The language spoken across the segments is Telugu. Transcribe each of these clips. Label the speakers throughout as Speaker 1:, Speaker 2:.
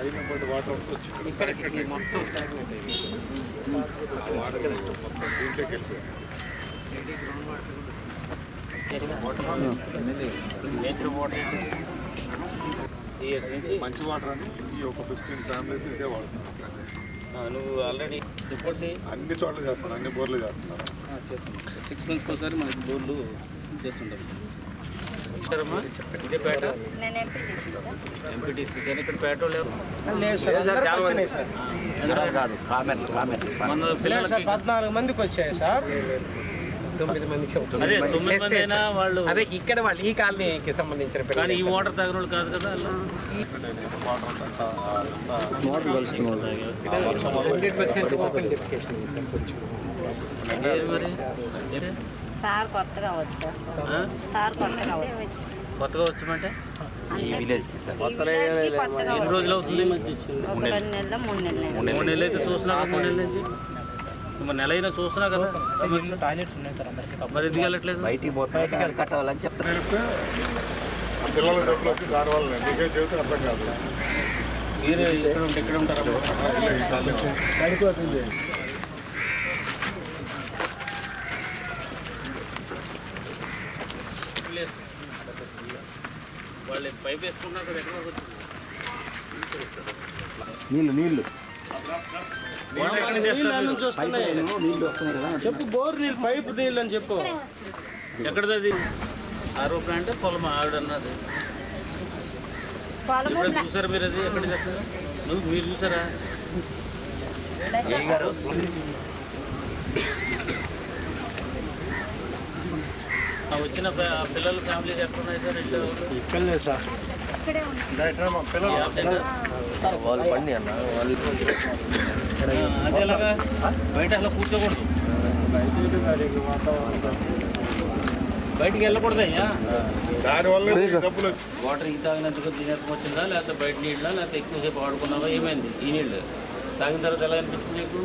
Speaker 1: పడి వాటర్ అంతా వచ్చి.
Speaker 2: మొత్తం
Speaker 1: వాటర్ మొత్తం దీంట్లోకి వెళ్ళిపోయింది మంచి వాటర్ అని ఈ ఒక ఫిఫ్టీన్ ఫ్యామిలీస్ ఇదే వాడుతున్నారు.
Speaker 3: ఆ, నువ్వు ఆల్రెడీ రిపోర్ట్స్
Speaker 1: అన్ని చోట్ల చేస్తున్నారు అన్ని బోర్లు చేస్తున్నారు.
Speaker 3: చేస్తున్నాం. సిక్స్ మంత్స్కి ఒకసారి మనకి బోర్లు చేస్తుంటాం ఎంపీటీసీ కానీ ఇక్కడ పేట
Speaker 2: లేదు పద్నాలుగు మందికి వచ్చాయి సార్. తొమ్మిది మందికి
Speaker 3: వాళ్ళు
Speaker 2: అదే ఇక్కడ వాళ్ళు ఈ కాలనీకి సంబంధించిన పిల్లలు.
Speaker 3: కానీ ఈ వాటర్ తాగిన కాదు కదా.
Speaker 2: Hundred percent open sir?
Speaker 4: Sir కొత్తగా వచ్చారు? సార్? కొత్తగా వచ్చారు.
Speaker 3: కొత్తగా వచ్చామంటే?
Speaker 5: ఈ సార్.
Speaker 4: ఈ విలేజ్కి కొత్తగా
Speaker 3: ఎన్ని రోజులు అవుతుంది
Speaker 4: మూడు నెలలు
Speaker 3: మూడు నెలలు అయితే చూస్తున్నా మూడు నెలల నుంచి? మరి నెల అయినా చూస్తున్నా కదా
Speaker 2: టాయిలెట్స్ ఉన్నాయి సార్ అందరికి
Speaker 3: మరి ఎందుకు వెళ్ళట్లేదు?
Speaker 5: బయటికి పోతే కట్టాలని చెప్తారు.
Speaker 1: చెప్తే ఆ పిల్లల దెబ్బలోకి దానివల్ల నీకే చెబితే అర్థం కాదు.
Speaker 3: మీరు ఇక్కడ ఉంటే ఇక్కడ ఉంటారా వాళ్ళు పైప్ ఎక్కడ?
Speaker 5: నీళ్ళు నీళ్ళు.
Speaker 2: చెప్పు బోర్ నీళ్ళు పైపు నీళ్ళు అని చెప్పు.
Speaker 3: ఎక్కడిది ఆరో ప్లాంట్ పొలం ఆవిడ అన్నది.
Speaker 4: పొలము
Speaker 3: ఎప్పుడైనా చూసారా మీరు అది? ఎక్కడ చేస్తారా నువ్వు మీరు చూసారా? ఆ వచ్చిన పిల్లల ఫ్యామిలీ ఎక్కడ ఉన్నాయి సార్. ఇల్లు
Speaker 2: ఇక్కడ లేదు
Speaker 5: వాళ్ళు పండి అన్న వాళ్ళు
Speaker 3: అది ఎలాగా? బయట అసలు కూర్చోకూడదు. బయటికి వెళ్ళకూడదు అయ్యా.
Speaker 1: దానివల్ల డబ్బులు
Speaker 3: వాటర్ ఈ తాగినందుకు తినేసం వచ్చిందా లేకపోతే బయట నీళ్ళ లేకపోతే ఎక్కువసేపు ఆడుకున్నావా? ఏమైంది? ఈ నీళ్ళు తాగిన తర్వాత ఎలా అనిపించింది నీకు?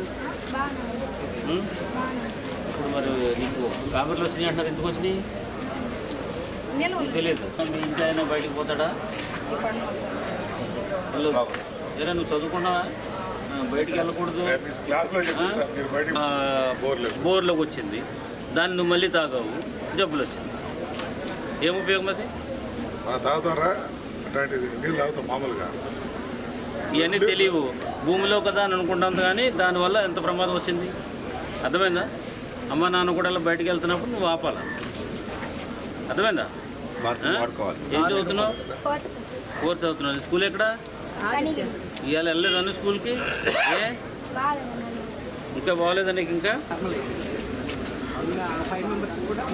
Speaker 3: మరి నీకు కామెర్లు వచ్చినాయి అంటున్నారు ఎందుకు వచ్చినాయి? తెలియదు. మీ ఇంట్లో అయినా బయటికి పోతాడా. ఏరా నువ్వు చదువుకున్నావా బయటికి వెళ్ళకూడదు.
Speaker 1: క్లాస్లో చెప్తారు సార్, మీరు బయటికి
Speaker 3: ఆ,
Speaker 1: బోర్లు
Speaker 3: బోర్లోకి వచ్చింది. దాన్ని నువ్వు మళ్ళీ తాగావు. జబ్బులు వచ్చింది. ఏం ఉపయోగం అది?
Speaker 1: తాగుతారా? అట్లాంటిది నీళ్ళు తాగుతాం మామూలుగా.
Speaker 3: ఇవన్నీ తెలియవు. భూమిలో కదా అని అనుకుంటాం కానీ దానివల్ల ఎంత ప్రమాదం వచ్చింది? అర్థమైందా? అమ్మ నాన్న కూడా బయటికి వెళ్తున్నప్పుడు నువ్వు ఆపాల? అర్థమైందా? ఏం చదువుతున్నావు? ఫోర్త్ చదువుతున్నావు. స్కూల్ ఎక్కడ? ఇవాళ వెళ్ళలేదాన్ని స్కూల్కి? ఏ? ఇంకా బాగోలేదా నీకు ఇంకా?
Speaker 2: కూడా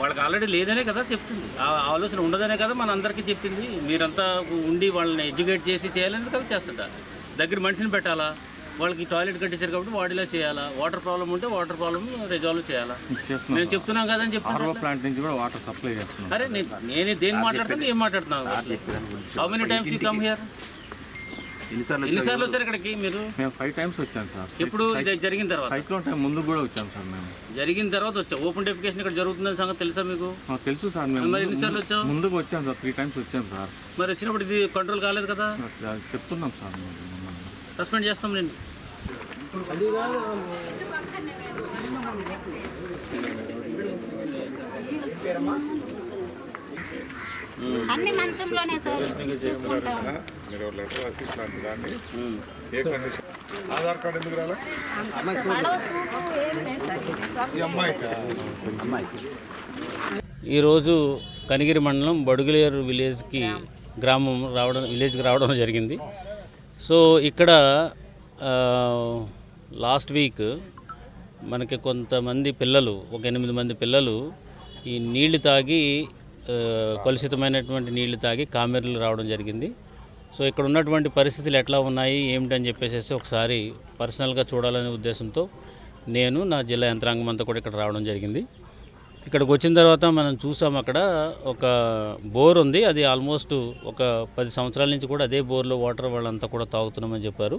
Speaker 3: వాళ్ళకి ఆల్రెడీ లేదనే కదా చెప్తుంది. ఆ ఆలోచన ఉండదనే కదా మన అందరికీ చెప్పింది. మీరంతా ఉండి వాళ్ళని ఎడ్యుకేట్ చేసి చేయాలని కదా చేస్తుంటా దగ్గర మనిషిని పెట్టాలా? వాళ్ళకి టాయిలెట్ కట్టించారు కాబట్టి వాడిలా చేయాలా? వాటర్ ప్రాబ్లం ఉంటే వాటర్ ప్రాబ్లమ్ రిజాల్వ్ చేయాలా? నేను చెప్తున్నాం కదా అని చెప్తున్నా
Speaker 6: ప్లాంట్ నుంచి కూడా వాటర్ సప్లై చేస్తున్నాం.
Speaker 3: అరే నేను దేని మాట్లాడుతాను ఏం మాట్లాడుతున్నాను how many times you come here
Speaker 5: ఎన్నిసార్లు
Speaker 3: ఎన్నిసార్లు వచ్చారు ఇక్కడికి మీరు?
Speaker 6: మేము ఫైవ్ టైమ్స్ వచ్చాం సార్.
Speaker 3: ఎప్పుడు ఇది జరిగిన తర్వాత?
Speaker 6: సైక్లోన్ టైం ముందు కూడా వచ్చాం సార్ మేము.
Speaker 3: జరిగిన తర్వాత వచ్చా. ఓపెన్ డెఫికేషన్ ఇక్కడ జరుగుతుందని సంగతి తెలుసా మీకు?
Speaker 6: తెలుసు సార్ మేము.
Speaker 3: ఎన్నిసార్లు వచ్చావు?
Speaker 6: ముందుకు వచ్చాం సార్ త్రీ టైమ్స్ వచ్చాం సార్.
Speaker 3: మరి వచ్చినప్పుడు ఇది కంట్రోల్ కాలేదు కదా?
Speaker 6: చెప్తున్నాం సార్.
Speaker 3: సస్పెండ్ చేస్తాం నేను.
Speaker 4: అన్ని మంచంలోనే సార్ చూసుకుంటాం
Speaker 1: మీరు లెటర్ రాసి ఇట్లాంటి దాన్ని ఏ కండిషన్ ఆధార్ కార్డు ఎందుకు రాలే?
Speaker 3: ఈరోజు కనిగిరి మండలం బడుగులేరు విలేజ్కి గ్రామం రావడం విలేజ్కి రావడం జరిగింది. సో ఇక్కడ లాస్ట్ వీక్ మనకి కొంతమంది పిల్లలు ఒక ఎనిమిది మంది పిల్లలు ఈ నీళ్ళు తాగి కలుషితమైనటువంటి నీళ్ళు తాగి కామెర్లు రావడం జరిగింది. సో ఇక్కడ ఉన్నటువంటి పరిస్థితులు ఎట్లా ఉన్నాయి ఏమిటని చెప్పేసి ఒకసారి పర్సనల్గా చూడాలనే ఉద్దేశంతో నేను నా జిల్లా యంత్రాంగం అంతా కూడా ఇక్కడ రావడం జరిగింది. ఇక్కడికి వచ్చిన తర్వాత మనం చూసాం అక్కడ ఒక బోర్ ఉంది. అది ఆల్మోస్ట్ ఒక పది సంవత్సరాల నుంచి కూడా అదే బోర్లో వాటర్ వాళ్ళంతా కూడా తాగుతున్నామని చెప్పారు.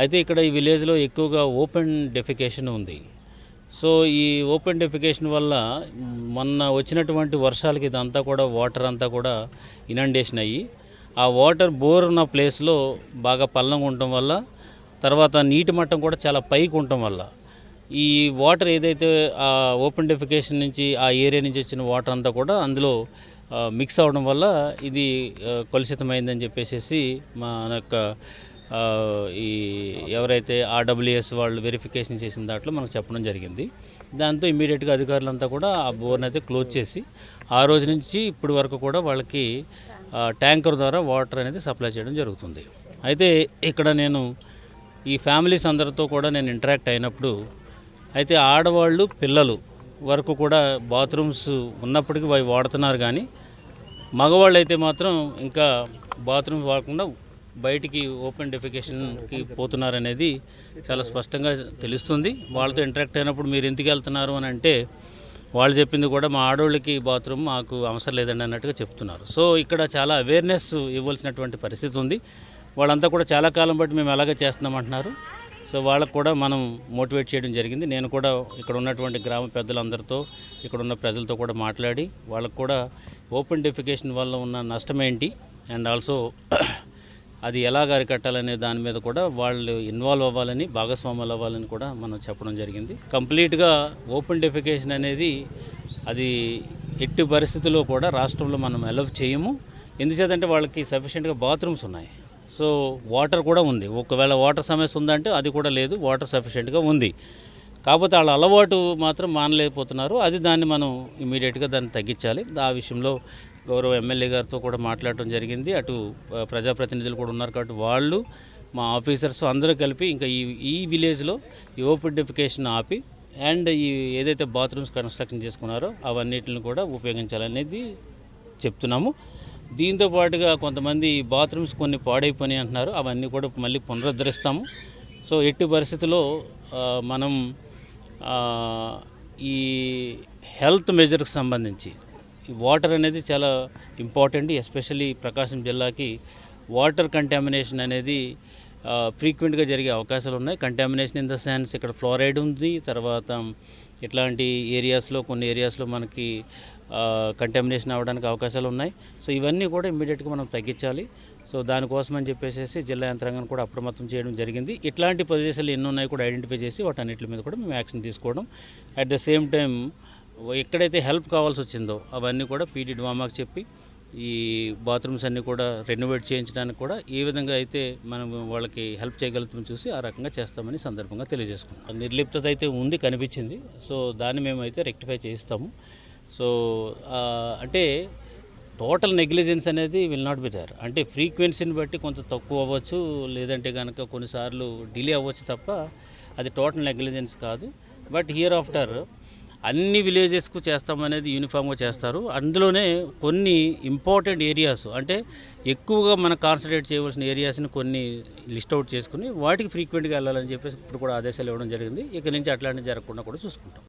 Speaker 3: అయితే ఇక్కడ ఈ విలేజ్లో ఎక్కువగా ఓపెన్ డెఫికేషన్ ఉంది. సో ఈ ఓపెన్ డెఫికేషన్ వల్ల మొన్న వచ్చినటువంటి వర్షాలకి ఇదంతా కూడా వాటర్ అంతా కూడా ఇనండేషన్ అయ్యి ఆ వాటర్ బోర్ ఉన్న ప్లేస్లో బాగా పల్లంగా ఉండటం వల్ల తర్వాత నీటి మట్టం కూడా చాలా పైకి ఉండటం వల్ల ఈ వాటర్ ఏదైతే ఆ ఓపెన్ డెఫికేషన్ నుంచి ఆ ఏరియా నుంచి వచ్చిన వాటర్ అంతా కూడా అందులో మిక్స్ అవడం వల్ల ఇది కలుషితమైందని చెప్పేసి మన యొక్క ఈ ఎవరైతే ఆర్డబ్ల్యూఎస్ వాళ్ళు వెరిఫికేషన్ చేసిన దాంట్లో మనకు చెప్పడం జరిగింది. దాంతో ఇమీడియట్గా అధికారులంతా కూడా ఆ బోర్ని అయితే క్లోజ్ చేసి ఆ రోజు నుంచి ఇప్పటి వరకు కూడా వాళ్ళకి ట్యాంకర్ ద్వారా వాటర్ అనేది సప్లై చేయడం జరుగుతుంది. అయితే ఇక్కడ నేను ఈ ఫ్యామిలీస్ అందరితో కూడా నేను ఇంటరాక్ట్ అయినప్పుడు అయితే ఆడవాళ్ళు పిల్లలు వరకు కూడా బాత్రూమ్స్ ఉన్నప్పటికీ అవి వాడుతున్నారు కానీ మగవాళ్ళు అయితే మాత్రం ఇంకా బాత్రూమ్ వాడకుండా బయటికి ఓపెన్ డెఫికేషన్కి పోతున్నారనేది చాలా స్పష్టంగా తెలుస్తుంది. వాళ్ళతో ఇంటరాక్ట్ అయినప్పుడు మీరు ఎందుకు వెళ్తున్నారు అని అంటే వాళ్ళు చెప్పింది కూడా మా ఆడవాళ్ళకి బాత్రూమ్ మాకు అవసరం లేదండి అన్నట్టుగా చెప్తున్నారు. సో ఇక్కడ చాలా అవేర్నెస్ ఇవ్వాల్సినటువంటి పరిస్థితి ఉంది. వాళ్ళంతా కూడా చాలా కాలం బట్టి మేము అలాగే చేస్తున్నామంటున్నారు సో వాళ్ళకు కూడా మనం మోటివేట్ చేయడం జరిగింది. నేను కూడా ఇక్కడ ఉన్నటువంటి గ్రామ పెద్దలందరితో ఇక్కడ ఉన్న ప్రజలతో కూడా మాట్లాడి వాళ్ళకు కూడా ఓపెన్ డెఫికేషన్ వల్ల ఉన్న నష్టం ఏంటి? అండ్ ఆల్సో అది ఎలాగ అరికట్టాలనే దాని మీద కూడా వాళ్ళు ఇన్వాల్వ్ అవ్వాలని భాగస్వాములు అవ్వాలని కూడా మనం చెప్పడం జరిగింది. కంప్లీట్గా ఓపెన్ డెఫికేషన్ అనేది అది ఎట్టి పరిస్థితుల్లో కూడా రాష్ట్రంలో మనం అలవ్ చేయము. ఎందుచేతంటే వాళ్ళకి సఫిషియెంట్గా బాత్రూమ్స్ ఉన్నాయి. సో వాటర్ కూడా ఉంది. ఒకవేళ వాటర్ సమస్య ఉందంటే అది కూడా లేదు వాటర్ సఫిషియెంట్గా ఉంది. కాకపోతే వాళ్ళ అలవాటు మాత్రం మానలేకపోతున్నారు. అది దాన్ని మనం ఇమీడియట్గా దాన్ని తగ్గించాలి. ఆ విషయంలో గౌరవ ఎమ్మెల్యే గారితో కూడా మాట్లాడటం జరిగింది. అటు ప్రజాప్రతినిధులు కూడా ఉన్నారు కాబట్టి వాళ్ళు మా ఆఫీసర్స్ అందరూ కలిపి ఇంకా ఈ ఈ విలేజ్లో ఈ ఓపెన్ ఆపి అండ్ ఈ ఏదైతే బాత్రూమ్స్ కన్స్ట్రక్షన్ చేసుకున్నారో అవన్నిటిని కూడా ఉపయోగించాలనేది చెప్తున్నాము. దీంతో పాటుగా కొంతమంది బాత్రూమ్స్ కొన్ని పాడైపోయినాయి అంటున్నారు. అవన్నీ కూడా మళ్ళీ పునరుద్ధరిస్తాము. సో ఎట్టి పరిస్థితుల్లో మనం ఈ హెల్త్ మెజర్కి సంబంధించి వాటర్ అనేది చాలా ఇంపార్టెంట్ ఎస్పెషల్లీ ప్రకాశం జిల్లాకి. వాటర్ కంటామినేషన్ అనేది ఫ్రీక్వెంట్గా జరిగే అవకాశాలు ఉన్నాయి. కంటామినేషన్ ఇన్ ద సెన్స్ ఇక్కడ ఫ్లోరైడ్ ఉంది తర్వాత ఇట్లాంటి ఏరియాస్లో కొన్ని ఏరియాస్లో మనకి కంటామినేషన్ అవ్వడానికి అవకాశాలు ఉన్నాయి. సో ఇవన్నీ కూడా ఇమ్మీడియట్గా మనం తగ్గించాలి. సో దానికోసం అని చెప్పేసి జిల్లా యంత్రాంగాన్ని కూడా అప్రమత్తం చేయడం జరిగింది. ఇట్లాంటి ప్రదేశాలు ఎన్ని ఉన్నాయి కూడా ఐడెంటిఫై చేసి వాటి అన్నింటి మీద కూడా మేము యాక్షన్ తీసుకోవడం. అట్ ద సేమ్ టైం ఎక్కడైతే హెల్ప్ కావాల్సి వచ్చిందో అవన్నీ కూడా పీటీ డ్వామాకి చెప్పి ఈ బాత్రూమ్స్ అన్నీ కూడా రెనోవేట్ చేయించడానికి కూడా ఏ విధంగా అయితే మనం వాళ్ళకి హెల్ప్ చేయగలుగుతామని చూసి ఆ రకంగా చేస్తామని సందర్భంగా తెలియజేసుకున్నాం. నిర్లిప్తత అయితే ఉంది కనిపించింది. సో దాన్ని మేమైతే రెక్టిఫై చేయిస్తాము. సో అంటే టోటల్ నెగ్లిజెన్స్ అనేది విల్ నాట్ బి దేర్. అంటే ఫ్రీక్వెన్సీని బట్టి కొంత తక్కువ అవ్వచ్చు లేదంటే కనుక కొన్నిసార్లు డిలే అవ్వచ్చు తప్ప అది టోటల్ నెగ్లిజెన్స్ కాదు. బట్ హియర్ ఆఫ్టర్ అన్ని విలేజెస్కు చేస్తామనేది యూనిఫామ్గా చేస్తారు. అందులోనే కొన్ని ఇంపార్టెంట్ ఏరియాస్ అంటే ఎక్కువగా మనం కాన్సన్ట్రేట్ చేయవలసిన ఏరియాస్ని కొన్ని లిస్ట్ అవుట్ చేసుకుని వాటికి ఫ్రీక్వెంట్గా వెళ్ళాలని చెప్పేసి ఇప్పుడు కూడా ఆదేశాలు ఇవ్వడం జరిగింది. ఇక నుంచి అట్లాంటివి జరగకుండా కూడా చూసుకుంటాం.